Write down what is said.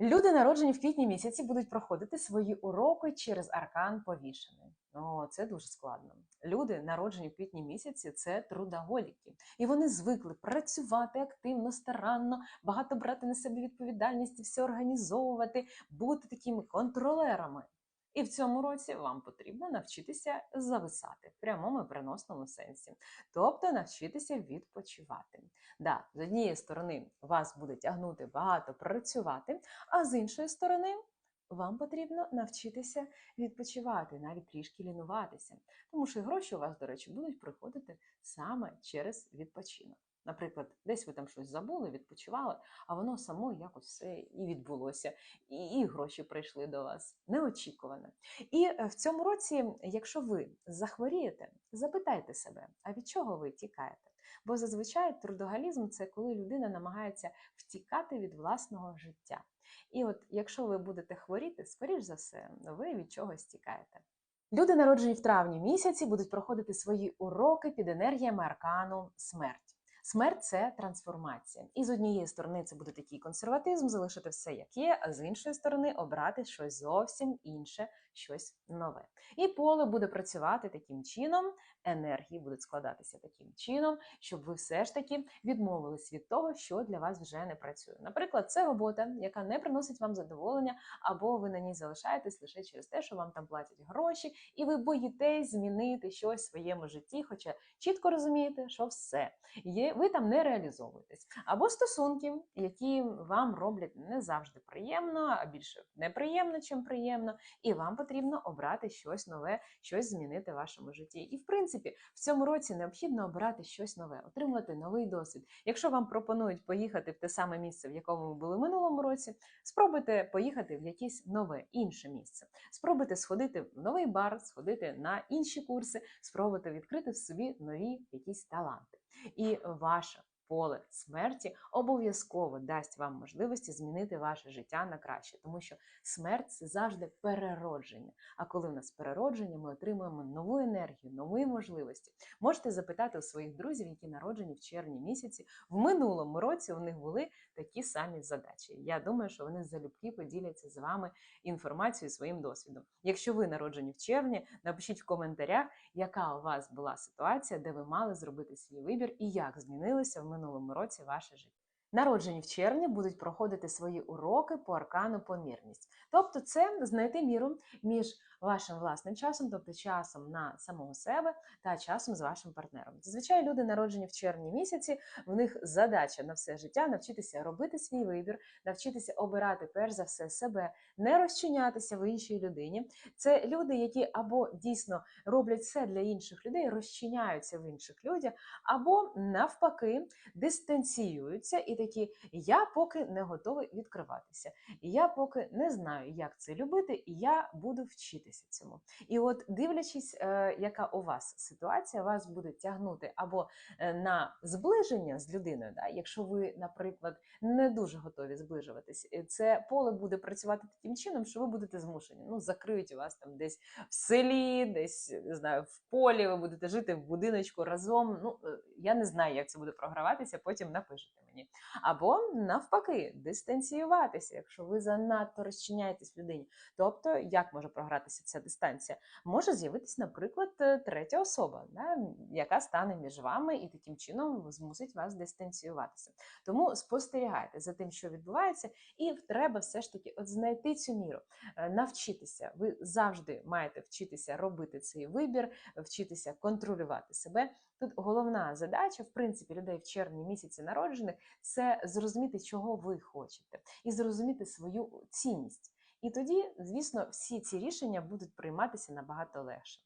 Люди, народжені в квітні місяці, будуть проходити свої уроки через аркан повішений. О, це дуже складно. Люди, народжені в квітні місяці, це трудоголіки. І вони звикли працювати активно, старанно, багато брати на себе відповідальність, все організовувати, бути такими контролерами. І в цьому році вам потрібно навчитися зависати в прямому і переносному сенсі, тобто навчитися відпочивати. Да, з однієї сторони вас буде тягнути багато працювати, а з іншої сторони. Вам потрібно навчитися відпочивати, навіть трішки лінуватися, тому що гроші у вас, до речі, будуть приходити саме через відпочинок. Наприклад, десь ви там щось забули, відпочивали, а воно само якось все і відбулося, і, і гроші прийшли до вас неочікувано. І е, в цьому році, якщо ви захворієте, запитайте себе, а від чого ви тікаєте? Бо зазвичай трудогалізм це коли людина намагається втікати від власного життя. І от якщо ви будете хворіти, скоріш за все, ви від чогось тікаєте. Люди, народжені в травні місяці, будуть проходити свої уроки під енергіями аркану смерть. Смерть це трансформація. І з однієї сторони це буде такий консерватизм, залишити все як є, а з іншої сторони обрати щось зовсім інше, щось нове. І поле буде працювати таким чином, енергії будуть складатися таким чином, щоб ви все ж таки відмовились від того, що для вас вже не працює. Наприклад, це робота, яка не приносить вам задоволення, або ви на ній залишаєтесь лише через те, що вам там платять гроші, і ви боїтесь змінити щось в своєму житті, хоча чітко розумієте, що все ви там не реалізовуєтесь. Або стосунки, які вам роблять не завжди приємно, а більше неприємно, чим приємно, і вам потрібно обрати щось нове, щось змінити в вашому житті. І в принципі, в цьому році необхідно обирати щось нове, отримувати новий досвід. Якщо вам пропонують поїхати в те саме місце, в якому ви були минулому році, спробуйте поїхати в якесь нове інше місце. Спробуйте сходити в новий бар, сходити на інші курси, спробуйте відкрити в собі нові якісь таланти. І ваше поле смерті обов'язково дасть вам можливості змінити ваше життя на краще, тому що смерть це завжди переродження. А коли в нас переродження, ми отримуємо нову енергію, нові можливості. Можете запитати у своїх друзів, які народжені в червні місяці. В минулому році у них були такі самі задачі. Я думаю, що вони залюбки поділяться з вами інформацією, своїм досвідом. Якщо ви народжені в червні, напишіть в коментарях, яка у вас була ситуація, де ви мали зробити свій вибір і як змінилося в минулому році ваше життя. Народжені в червні будуть проходити свої уроки по аркану помірність. Тобто, це знайти міру між вашим власним часом, тобто часом на самого себе та часом з вашим партнером. Зазвичай люди, народжені в червні місяці, в них задача на все життя навчитися робити свій вибір, навчитися обирати перш за все себе, не розчинятися в іншій людині. Це люди, які або дійсно роблять все для інших людей, розчиняються в інших людях, або навпаки дистанціюються і такі я поки не готовий відкриватися, я поки не знаю, як це любити, і я буду вчитися цьому. І от, дивлячись, е, яка у вас ситуація, вас буде тягнути або е, на зближення з людиною, да? якщо ви, наприклад, не дуже готові зближуватись, е, це поле буде працювати таким чином, що ви будете змушені. Ну, закриють вас там десь в селі, десь не знаю, в полі, ви будете жити в будиночку разом. Ну, я не знаю, як це буде програватися, потім напишете мені. Або навпаки, дистанціюватися, якщо ви занадто розчиняєтесь людині. Тобто, як може програтися ця дистанція? Може з'явитись, наприклад, е, третя особа, да, яка стане між вами і таким чином змусить вас дистанціюватися. Тому спостерігайте за тим, що відбувається, і треба все ж таки от знайти цю міру, е, навчитися. Ви завжди маєте вчитися робити цей вибір, вчитися контролювати себе. Тут головна задача, в принципі, людей в червні місяці народжених це зрозуміти, чого ви хочете, і зрозуміти свою цінність. І тоді, звісно, всі ці рішення будуть прийматися набагато легше.